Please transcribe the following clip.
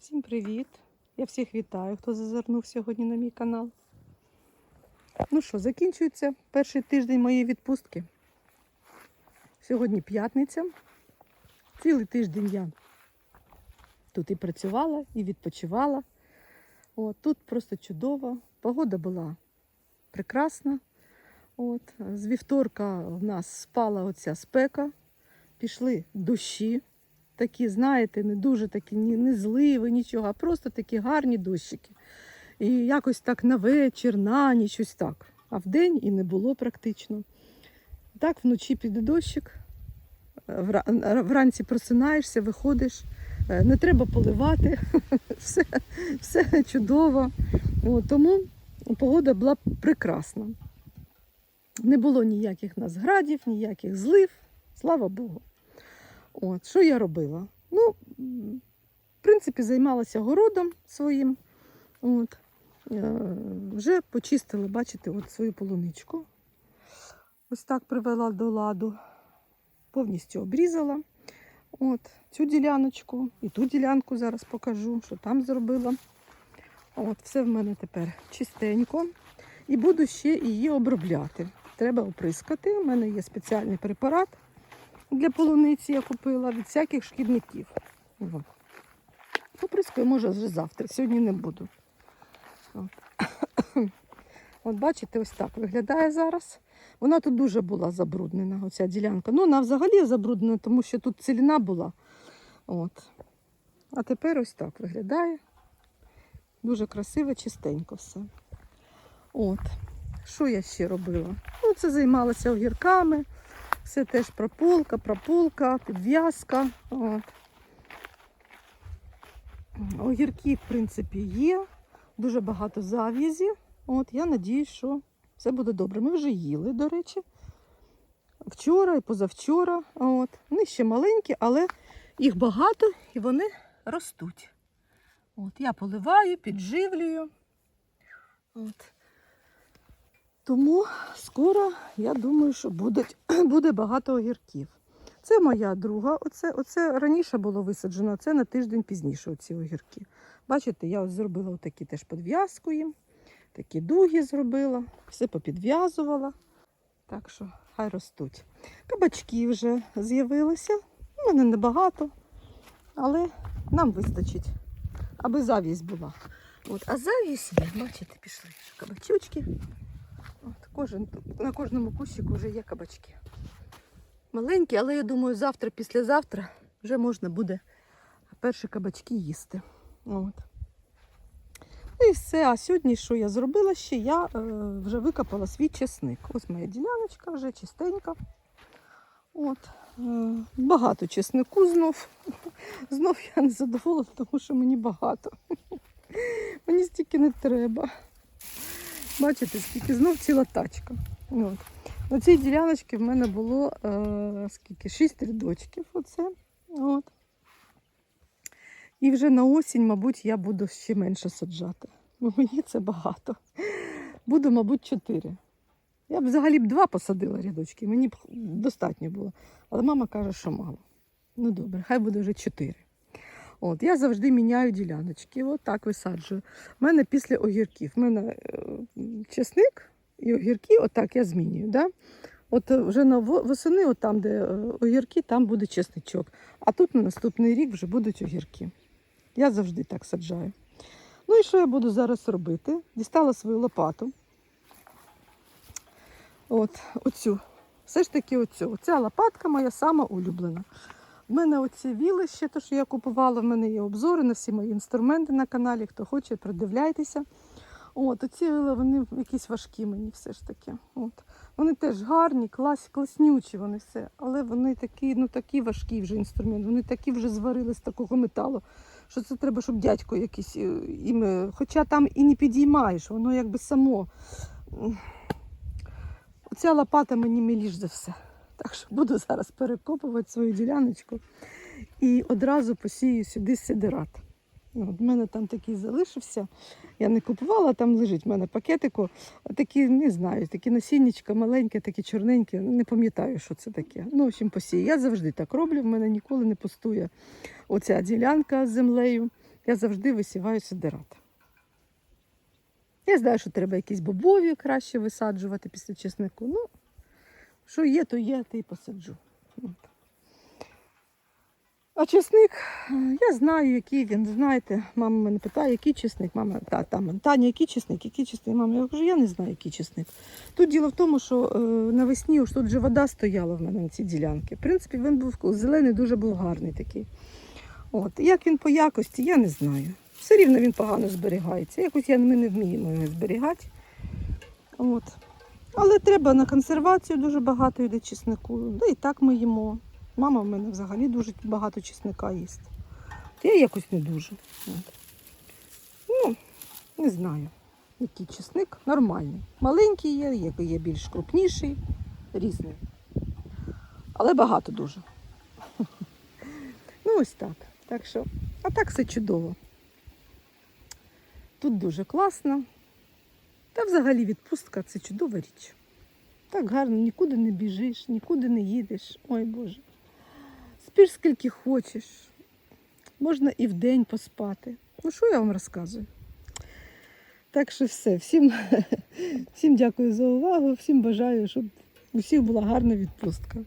Всім привіт! Я всіх вітаю, хто зазирнув сьогодні на мій канал. Ну що, закінчується перший тиждень моєї відпустки. Сьогодні п'ятниця. Цілий тиждень я тут і працювала, і відпочивала. От, тут просто чудово. Погода була прекрасна. От, з вівторка в нас спала оця спека, пішли дощі такі, знаєте, не дуже такі, ні, не зливи, нічого, а просто такі гарні дощики. І якось так на вечір, на ніч, ось так. А вдень і не було практично. Так, вночі піде дощик, вранці просинаєшся, виходиш, е, не треба поливати, все, все чудово. От, тому погода була прекрасна. Не було ніяких нас градів, ніяких злив, слава Богу. От, що я робила? Ну, в принципі, займалася городом своїм. От. Е, Вже почистила, бачите, от свою полуничку. Ось так привела до ладу. Повністю обрізала. От, цю діляночку і ту ділянку зараз покажу, що там зробила. От, все в мене тепер чистенько. І буду ще її обробляти. Треба оприскати. У мене є спеціальний препарат для полуниці я купила від всяких шкідників. О. Поприскаю, може, вже завтра. Сьогодні не буду. От. От бачите, ось так виглядає зараз. Вона тут дуже була забруднена, оця ділянка. Ну, вона взагалі забруднена, тому що тут ціліна була. От. А тепер ось так виглядає. Дуже красиво, чистенько все. От. Що я ще робила? Ну, це займалася огірками. Все теж прополка, прополка, підв'язка. Огірки, в принципі, є. Дуже багато зав'язі. От, я надіюсь, що все буде добре. Ми вже їли, до речі. Вчора і позавчора. От. Вони ще маленькі, але їх багато і вони ростуть. От, я поливаю, підживлюю. От. Тому скоро, я думаю, що будуть, буде багато огірків. Це моя друга. Оце, оце раніше було висаджено, це на тиждень пізніше оці огірки. Бачите, я ось зробила отакі теж підв'язку їм, такі дуги зробила, все попідв'язувала. Так що хай ростуть. Кабачки вже з'явилися. У мене небагато, але нам вистачить, аби завість була. От, а завість, бачите, пішли кабачочки. От, кожен, на кожному кущику вже є кабачки. Маленькі, але я думаю, завтра, післязавтра вже можна буде перші кабачки їсти. От. Ну і все. А сьогодні, що я зробила ще? Я е, вже викопала свій чесник. Ось моя діляночка вже чистенька. От. Е, багато чеснику знов. Знов я не задоволена, тому що мені багато. Мені стільки не треба. Бачите, скільки знов ціла тачка. От. На цій діляночці в мене було е, скільки? Шість рядочків. Оце. От. І вже на осінь, мабуть, я буду ще менше саджати. Бо мені це багато. Буду, мабуть, чотири. Я б взагалі б два посадила рядочки, мені б достатньо було. Але мама каже, що мало. Ну добре, хай буде вже чотири. От, я завжди міняю діляночки. От так висаджую. У мене після огірків. У мене е, чесник і огірки, отак я змінюю. Да? От е, вже на восени, от там, де е, огірки, там буде чесничок. А тут на наступний рік вже будуть огірки. Я завжди так саджаю. Ну і що я буду зараз робити? Дістала свою лопату. От, оцю. Все ж таки оцю. Оця лопатка моя сама улюблена. У мене оці віли ще, то, що я купувала, в мене є обзори на всі мої інструменти на каналі. Хто хоче, придивляйтеся. От, оці віли, вони якісь важкі мені все ж таки. От. Вони теж гарні, клас, класнючі вони все. Але вони такі, ну такі важкі вже інструменти, вони такі вже зварили з такого металу, що це треба, щоб дядько якийсь е, їм. е, Хоча там і не підіймаєш, воно якби само. Оця лопата мені миліш за все. Так що буду зараз перекопувати свою діляночку і одразу посію сюди сидират. Ну, в мене там такий залишився. Я не купувала, там лежить в мене пакетику. Такі, не знаю, такі насіннячка маленькі, такі чорненькі. Не пам'ятаю, що це таке. Ну, в общем, посію. Я завжди так роблю, в мене ніколи не пустує оця ділянка з землею. я завжди висіваю сидират. Я знаю, що треба якісь бобові краще висаджувати після чеснику. Ну, що є, то є, то і посаджу. А чесник, я знаю, який він. Знаєте, мама мене питає, який чесник. Мама, та, там, Таня, який чесник, який чесник? Мама, я кажу, я не знаю, який чесник. Тут діло в тому, що е, навесні ось тут же вода стояла в мене на цій ділянці. В принципі, він був зелений, дуже був гарний такий. От. Як він по якості, я не знаю. Все рівно він погано зберігається. Якось я, ми не вміємо його зберігати. От. Але треба на консервацію дуже багато йде чеснику. Да і так ми їмо. Мама в мене взагалі дуже багато чесника їсть. Я якось не дуже. Ну, не знаю, який чесник нормальний. Маленький є, є, є більш крупніший, різний. Але багато дуже. Ну, ось так. Так що, а так все чудово. Тут дуже класно. Та взагалі відпустка це чудова річ. Так гарно, нікуди не біжиш, нікуди не їдеш. Ой Боже. Спиш скільки хочеш. Можна і вдень поспати. Ну, що я вам розказую? Так що все. Всім, всім дякую за увагу, всім бажаю, щоб у всіх була гарна відпустка.